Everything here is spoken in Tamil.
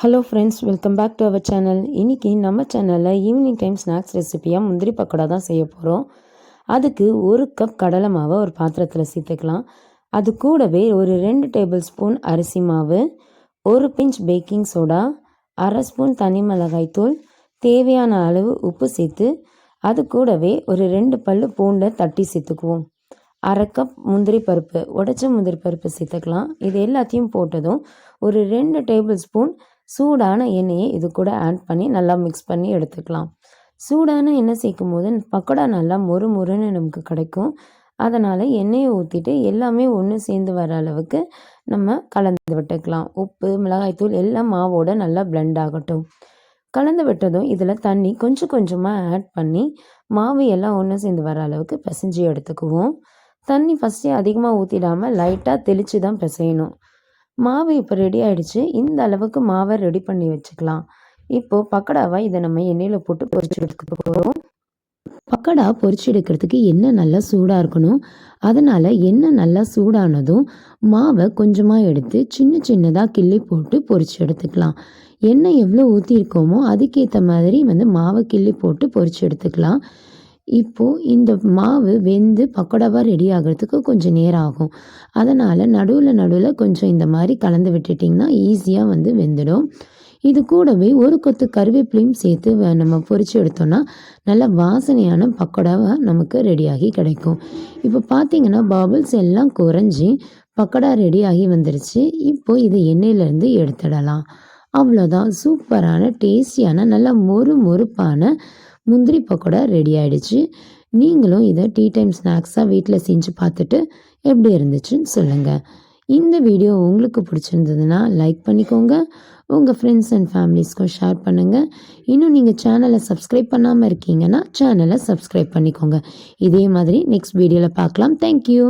Hello friends welcome back to our channel இன்றைக்கி நம்ம சேனலில் ஈவினிங் டைம் ஸ்நாக்ஸ் ரெசிபியாக முந்திரி பக்கோடா தான் செய்ய போகிறோம் அதுக்கு ஒரு கப் கடலை மாவை ஒரு பாத்திரத்தில் சேர்த்துக்கலாம். அது கூடவே ஒரு ரெண்டு டேபிள் ஸ்பூன் அரிசி மாவு ஒரு பிஞ்ச் பேக்கிங் சோடா அரை ஸ்பூன் தனி மிளகாய் தூள் தேவையான அளவு உப்பு சேர்த்து அது கூடவே ஒரு ரெண்டு பல் பூண்டை தட்டி சேர்த்துக்குவோம். அரை கப் முந்திரி பருப்பு உடச்ச முந்திரி பருப்பு சேர்த்துக்கலாம். இது எல்லாத்தையும் போட்டதும் ஒரு ரெண்டு டேபிள் ஸ்பூன் சூடான எண்ணெயை இது கூட ஆட் பண்ணி நல்லா மிக்ஸ் பண்ணி எடுத்துக்கலாம். சூடான எண்ணெய் சேர்க்கும் போது பக்கோடா நல்லா மொறு மொறுன்னு நமக்கு கிடைக்கும். அதனால் எண்ணெயை ஊற்றிட்டு எல்லாமே ஒன்று சேர்ந்து வர அளவுக்கு நம்ம கலந்து விட்டுக்கலாம். உப்பு மிளகாய்த்தூள் எல்லாம் மாவோட நல்லா பிளெண்ட் ஆகட்டும். கலந்து விட்டதும் இதில் தண்ணி கொஞ்சம் கொஞ்சமாக ஆட் பண்ணி மாவு எல்லாம் ஒன்று சேர்ந்து வர அளவுக்கு பிசைஞ்சு எடுத்துக்குவோம். தண்ணி ஃபஸ்ட்டே அதிகமாக ஊற்றிடாமல் லைட்டாக தெளித்து தான் பிசையணும். மாவு இப்போ ரெடி ஆகிடுச்சு இந்த அளவுக்கு மாவை ரெடி பண்ணி வச்சுக்கலாம். இப்போது பக்கடாவை இதை நம்ம எண்ணெயில் போட்டு பொரிச்சு எடுத்துக்க போகிறோம் பக்கடா பொரிச்சு எடுக்கிறதுக்கு எண்ணெய் நல்லா சூடாக இருக்கணும். அதனால் எண்ணெய் நல்லா சூடானதும் மாவை கொஞ்சமாக எடுத்து சின்ன சின்னதாக கிள்ளி போட்டு பொரிச்சு எடுத்துக்கலாம். எண்ணெய் எவ்வளோ ஊற்றிருக்கோமோ அதுக்கேற்ற மாதிரி வந்து மாவை கிள்ளி போட்டு பொரிச்சு எடுத்துக்கலாம். இப்போது இந்த மாவு வெந்து பக்கோடாவாக ரெடி ஆகிறதுக்கு கொஞ்சம் நேரம் ஆகும். அதனால் நடுவில் நடுவில் கொஞ்சம் இந்த மாதிரி கலந்து விட்டுட்டிங்கன்னா ஈஸியாக வந்து வெந்துடும். இது கூடவே ஒரு கொத்து கருவேப்பிலையும் சேர்த்து நம்ம பொரித்து எடுத்தோம்னா நல்ல வாசனையான பக்கோடாவை நமக்கு ரெடியாகி கிடைக்கும். இப்போ பார்த்தீங்கன்னா பபிள்ஸ் எல்லாம் குறைஞ்சி பக்கோடா ரெடியாகி வந்துருச்சு. இப்போது இதை எண்ணெயிலேருந்து எடுத்துடலாம். அவ்வளோதான் சூப்பரான டேஸ்டியான நல்ல மொறு மொறுப்பான முந்திரி பக்கோடா ரெடி ஆகிடுச்சு நீங்களும் இதை டீ டைம் ஸ்நாக்ஸாக வீட்டில் செஞ்சு பார்த்துட்டு எப்படி இருந்துச்சுன்னு சொல்லுங்கள் இந்த வீடியோ உங்களுக்கு பிடிச்சிருந்ததுன்னா லைக் பண்ணிக்கோங்க. உங்கள் ஃப்ரெண்ட்ஸ் அண்ட் ஃபேமிலிஸ்க்கும் ஷேர் பண்ணுங்கள் இன்னும் நீங்கள் சேனலை சப்ஸ்கிரைப் பண்ணாமல் இருக்கீங்கன்னா சேனலை சப்ஸ்கிரைப் பண்ணிக்கோங்க. இதே மாதிரி நெக்ஸ்ட் வீடியோவில் பார்க்கலாம். தேங்க்யூ